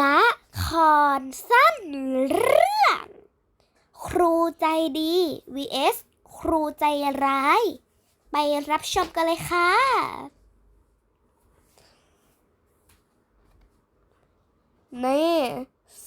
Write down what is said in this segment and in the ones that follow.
ละครสั้นเรื่อง ครูใจดี vs ครูใจร้าย ไปรับชมกันเลยค่ะ นี่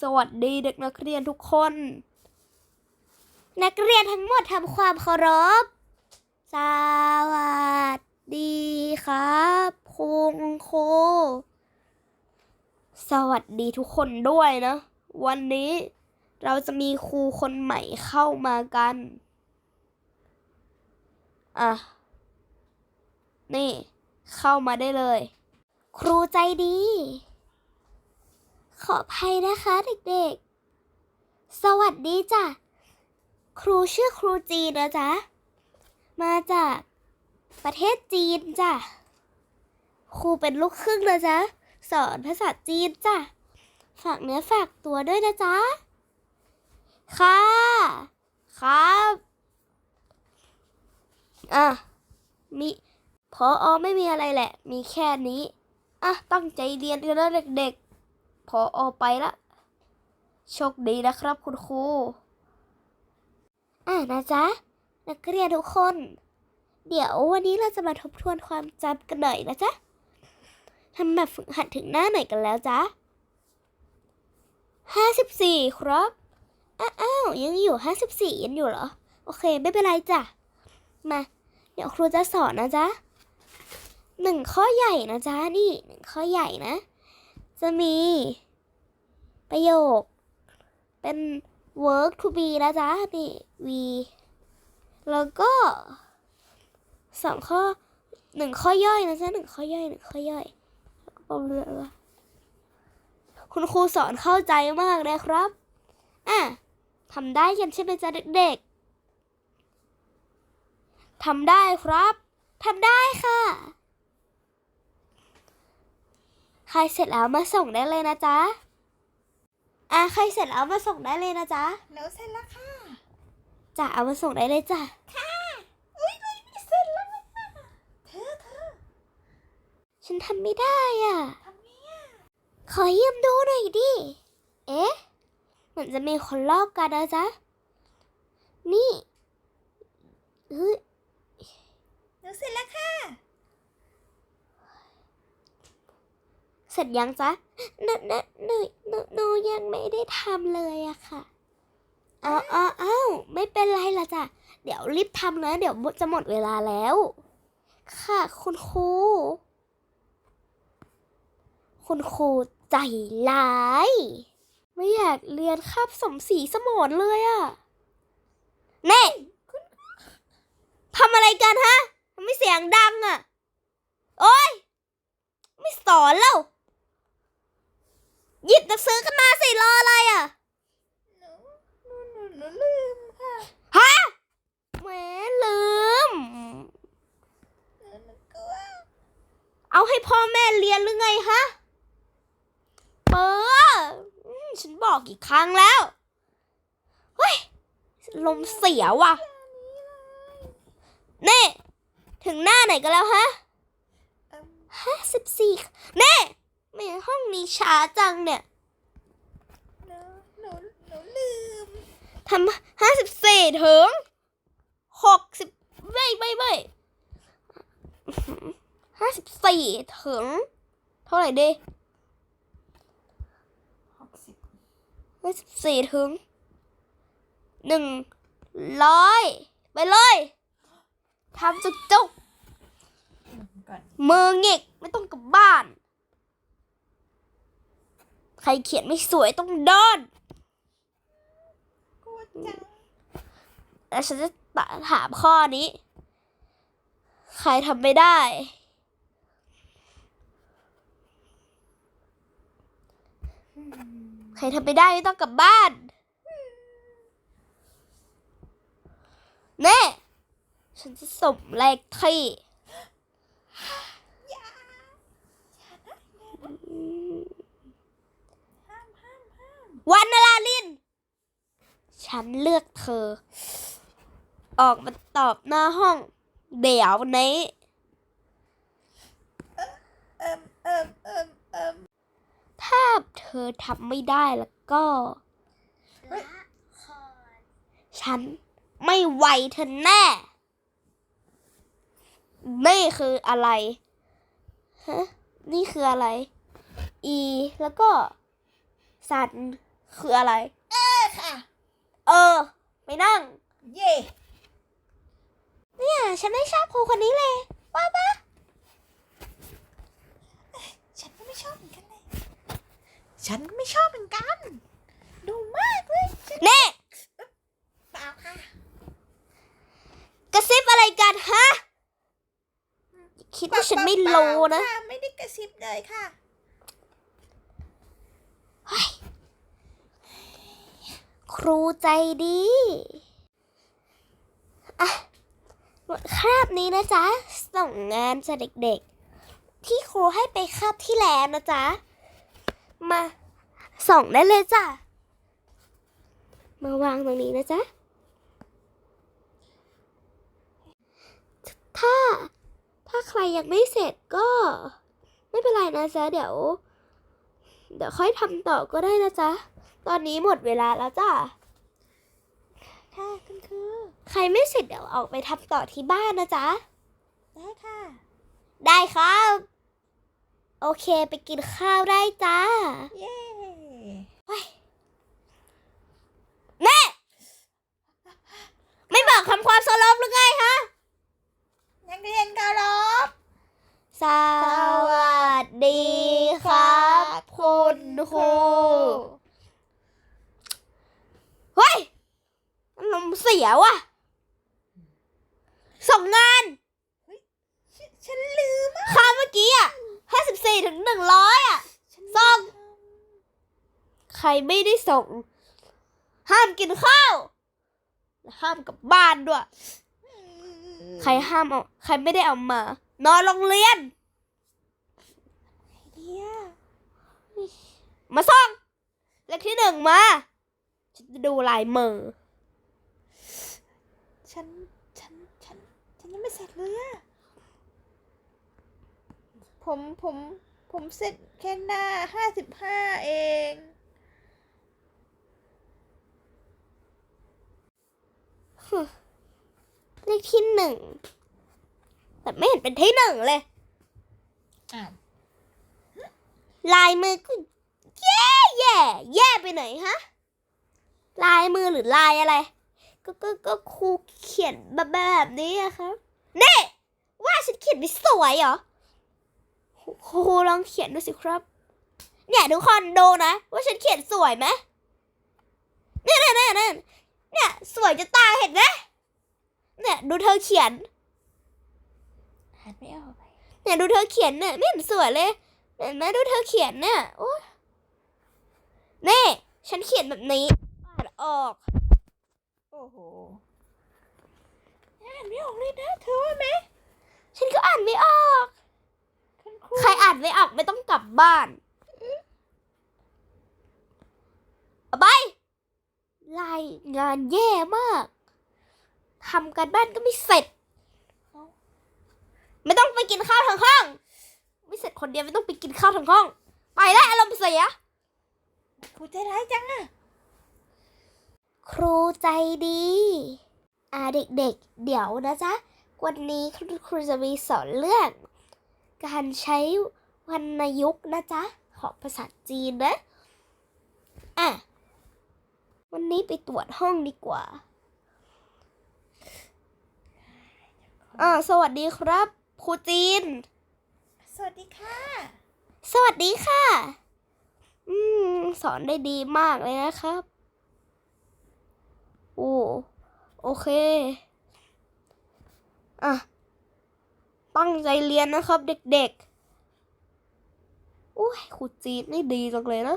สวัสดีเด็กนักเรียนทุกคน นักเรียนทั้งหมดทำความเคารพ สวัสดีครับ คุณครู สวัสดีทุกคนด้วยนะ วันนี้เราจะมีครูคนใหม่เข้ามากัน อะ นี่ เข้ามาได้เลย ครูใจดี ขออภัยนะคะเด็กๆ สวัสดีจ้ะ ครูชื่อครูจีนนะจ๊ะ มาจากประเทศจีนจ้ะ ครูเป็นลูกครึ่งนะจ๊ะ สอนภาษาจีนจ้ะ ฝากเนื้อฝากตัวด้วยนะจ๊ะ ค่ะ ครับ อะ มีพออไม่มีอะไรแหละ มีแค่นี้ อะ ตั้งใจเรียนกันนะเด็กๆ พออไปละ โชคดีนะครับคุณครู อะนะจ๊ะ นักเรียนทุกคน เดี๋ยววันนี้เราจะมาทบทวนความจำกันหน่อยนะจ๊ะ ทำแบบฝึกหัดถึงหน้าไหนกันแล้วจ๊ะห้าสิบสี่ครับอ้าวยังอยู่ห้าสิบสี่ยังอยู่เหรอ โอเค ไม่เป็นไรจ้ะ มา เดี๋ยวครูจะสอนนะจ๊ะหนึ่งข้อใหญ่นะจ๊ะนี่หนึ่งข้อใหญ่นะ จะมี ประโยค เป็น work to be นะจ๊ะนี่ we แล้วก็สองข้อหนึ่งข้อย่อยนะจ๊ะหนึ่งข้อย่อยหนึ่งข้อย่อย แล้วก็ประมาณนั้นละคุณครูสอนเข้าใจมากเลยครับ อะทำได้กันใช่ไหมจ๊ะเด็กๆทำได้ครับทำได้ค่ะ ใครเสร็จแล้วมาส่งได้เลยนะจ๊ะ อะใครเสร็จแล้วมาส่งได้เลยนะจ๊ะหนูเสร็จแล้วค่ะจ้ะเอามาส่งได้เลยจ้ะค่ะ อุ้ยอุ้ยไม่เสร็จแล้วค่ะเธอเธอ ฉันทำไม่ได้อะทำไงอะ ขอยืมดูหน่อยดิ เอ๊ะ เหมือนจะมีคนลอกกันนะจ๊ะ นี่เฮ้ยหนูเสร็จแล้วค่ะ เสร็จยังจ๊ะหนูหนูหนูหนูหนูยังไม่ได้ทำเลยอะค่ะอ้าวอ้าวอ้าวไม่เป็นไรละจ้ะ เดี๋ยวรีบทำนะ เดี๋ยวจะหมดเวลาแล้ว ค่ะ คุณครู คุณครูใจร้าย ไม่อยากเรียนคาบสมศรีสมอนเลยอะเน่ทำอะไรกันฮะทำไมเสียงดังอะโอ๊ยไม่สอนแล้วหยิบหนังสือกันมาสิรออะไรอะหนูหนูหนูหนูลืมค่ะ ฮะแหมลืมหนูหนูกลัวเอาให้พ่อแม่เรียนหรือไงฮะ เปออื มฉันบอกกี่ครั้งแล้ว เฮ้ย ลมเสียว่ะเน่ถึงหน้าไหนกันแล้วฮะเอิ่มห้าสิบสี่เน่ไม่ห้องนี้ช้าจังเนี่ยหนูหนูหนูลืมทำห้าสิบสี่ถึงหกสิบไม่ไม่ไม่ห้าสิบสี่ถึง เท่าไหร่ดี หกสิบ ห้า สิบสี่ถึงหนึ่งร้อยไปเลยทำจุกจุกมือหงิกไม่ต้องกลับบ้าน ใครเขียนไม่สวยต้องโดนแล้วฉันจะถามข้อนี้ ใครทำไม่ได้ ใค รทำไม่ได้ไม่ต้องกลับบ้านแน่ฉันจะสมเลขที่อย่านนาราลิน ฉันเลือกเธอ ออกมาตอบหน้าห้อง เดี๋ยวนี้ เอิ่มเอิ่มเอิ่มเอิ่มถ้าเธอทำไม่ได้แล้วก็ละครฉันไม่ไหวเธอแน่ นี่คืออะไร ฮะ นี่คืออะไร อี แล้วก็สันคืออะไร เออค่ะ เออไปนั่ง เย่เนี่ย ฉันไม่ชอบครูคนนี้เลย ว่าปะฉันก็ไม่ชอบเหมือนกันเลย ฉันก็ไม่ชอบเหมือนกัน ดูมากเลยฉันเน่เปล่าค่ะ กระซิบอะไรกันฮะ คิดว่าฉันไม่รู้นะ เปล่าค่ไม่ได้กระซิบเลยค่ะครูใจดีอะหมดคราบนี้นะจ๊ะ ส่งงานจากเด็กๆ ที่ครูให้ไปคาบที่แล้วนะจ๊ะ มาส่งได้เลยจ้ะ มาวางตรงนี้นะจ๊ะ ถ้าถ้าใครยังไม่เสร็จก็ ไม่เป็นไรนะจ๊ะ เดี๋ยว เดี๋ยวค่อยทำต่อก็ได้นะจ๊ะ ตอนนี้หมดเวลาแล้วจ้ะค่ะคุณครูใครไม่เสร็จเดี๋ยวออกไปทำต่อที่บ้านนะจ๊ะ ได้ค่ะ ได้ครับ โอเคไปกินข้าวได้จ้า เย่แม่ไม่บอกคำความสลบหรือไงฮะนักเรียนกรบสวัสดีครับ คุณครูเฮ้ยอารมณ์เสียว่ะ ส่งงาน ฉฉันลืมอะ ค่าเมื่อกี้อะห้าสิบสี่ถึงหนึ่งร้อยอะ ฉัน ส่ง ใค รไม่ได้ส่ง ห้ามกินข้าว ห้ามกลับบ้านด้วย ใครห้ามเอาใครไม่ได้เอามา นอนโรงเรียนเดียมาส่องเลขที่หนึ่งมาฉันจะดูลายมือฉัน ฉัน ฉัน ฉันยังไม่เสร็จเลยอะผม ผม ผมเสร็จแค่หน้าห้าสิบห้าเอง เลขที่หนึ่ง แต่ไม่เห็นเป็นที่หนึ่งเลยอ้าวลายมือก็แย่แย่แย่ไปไหนฮะ ลายมือหรือลายอะไร ก็ก็ก็ครูเขียนแบบแบบนี้อะครับนี่ว่าฉันเขียนไม่สวยเหรอครูลองเขียนดูสิครับ เนี่ยทุกคนดูนะ ว่าฉันเขียนสวยไหมเนี่ยเนี่ยเนี่ย เนี่ยเนี่ย สวยจะตายเห็นไหมเนี่ยดูเธอเขียนอ่านไม่ออกเลยเนี่ยดูเธอเขียนเนี่ยไม่เห็นสวยเลยเห็นไหมดูเธอเขียนเนี่ยโอ้ยนี่ ฉันเขียนแบบนี้อ่านออก โอ้โหอ่านไม่ออกเลยนะเธอว่าไหมฉันก็อ่านไม่ออกคุณครูใครอ่านไม่ออกไม่ต้องกลับบ้าน เอาไป รายงานแย่มากทำการบ้านก็ไม่เสร็จ ไม่ต้องไปกินข้าวทางห้อง ไม่เสร็จคนเดียวไม่ต้องไปกินข้าวทางห้อง ไปแล้วอารมณ์เสียครูใจร้ายจังอะครูใจดี อ่าเด็กๆ เดี๋ยวนะจ๊ะ วันนี้คุณครูจะมีสอนเรื่อง การใช้วรรณยุกต์นะจ๊ะ ของภาษาจีนนะ อะ วันนี้ไปตรวจห้องดีกว่าอ่าสวัสดีครับครูจีน สวัสดีค่ะ สวัสดีค่ะ อืม สอนได้ดีมากเลยนะครับ โอ้โอเค อะ ตั้งใจเรียนนะครับ เด็กๆโอ้ยครูจีนนี่ดีจังเลยนะ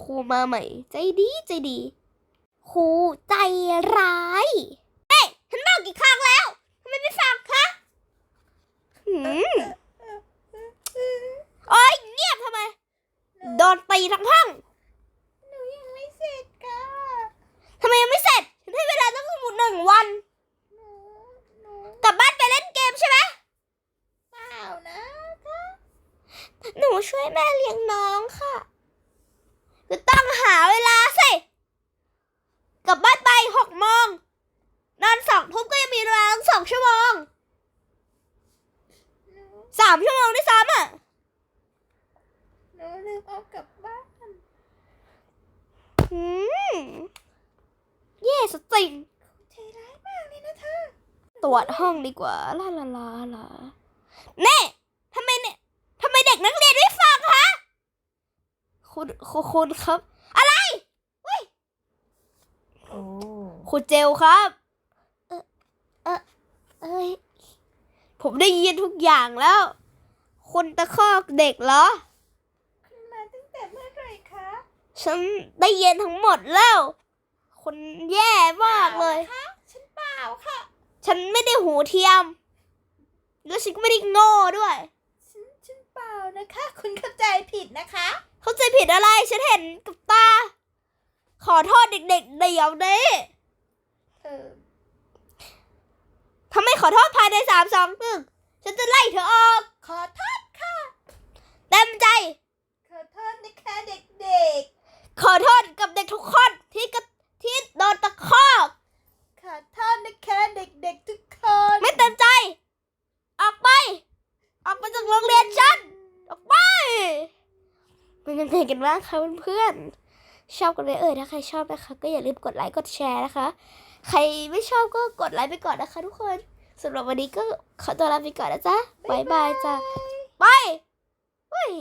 ครูมาใหม่ ใจดีใจดี ครูใจร้าย เฮ้ยฉันบอกกี่ครั้งแล้วทำไมไม่ฟังคะหืมโอ้ยเงียบทำไม โดนตีทั้งห้องหนูยังไม่เสร็จค่ะทำไมยังไม่เสร็จ ฉันให้เวลาตั้งหมดหนึ่งวัน หนูหนูกลับบ้านไปเล่นเกมใช่ไหม เปล่านะหนูช่วยแม่เลี้ยงน้องค่ะห กลับบ้านไปหกโมงนอนสองทุ่มก็ยังมีเวลาสองชั่วโมงสามชั่วโมงด้วยซ้ำอะหนูลืมเอากลับบ้านอืมเย่สติงใจร้ายมากเลยนะเธอตรวจห้องดีกว่าลาลาลาลาเน่ทำไมเนี่ยทำไมเด็กนักเรียนไม่ฟังคะคุณคุณครับ โอ้คุณเจลครับเออเออเอ้ยผมได้ยินทุกอย่างแล้วคุณตะคอกเด็กเหรอ คุณมาตั้งแต่เมื่อไหร่คะฉันได้ยินทั้งหมดแล้วคุณแย่มากเลย คะฉันเปล่าค่ะ ฉันไม่ได้หูเทียม แล้วฉันก็ไม่ได้โง่ด้วย ฉันฉันเปล่านะคะ คุณเข้าใจผิดนะคะ เข้าใจผิดอะไร ฉันเห็นกับตา ขอโทษเด็กๆเดี๋ยวนี้เออถ้าไม่ขอโทษภายในสามสองหนึ่งฉันจะไล่เธอออก ขอโทษค่ะ เต็มใจ ขอโทษนะคะเด็กขอโทษกับเด็กทุกคนที่กระที่โดนตะคอกๆขอโทษนะคะเด็กๆทุกคน ไม่เต็มใจ ออกไป ออกไปจากโรงเรียนฉัน ออกไป เป็นยังไงกันบ้างคะเพื่อนๆ ชอบกันไหมเอ่ยถ้าใครชอบนะคะก็อย่าลืมกดไลค์กดแชร์นะคะ ใครไม่ชอบก็กดไลค์ไปก่อนนะคะ ทุกคนสำหรับวันนี้ก็ขอตัวลาไปก่อนนะจ๊ะบ๊ายบายจ้ะไปเฮ้ย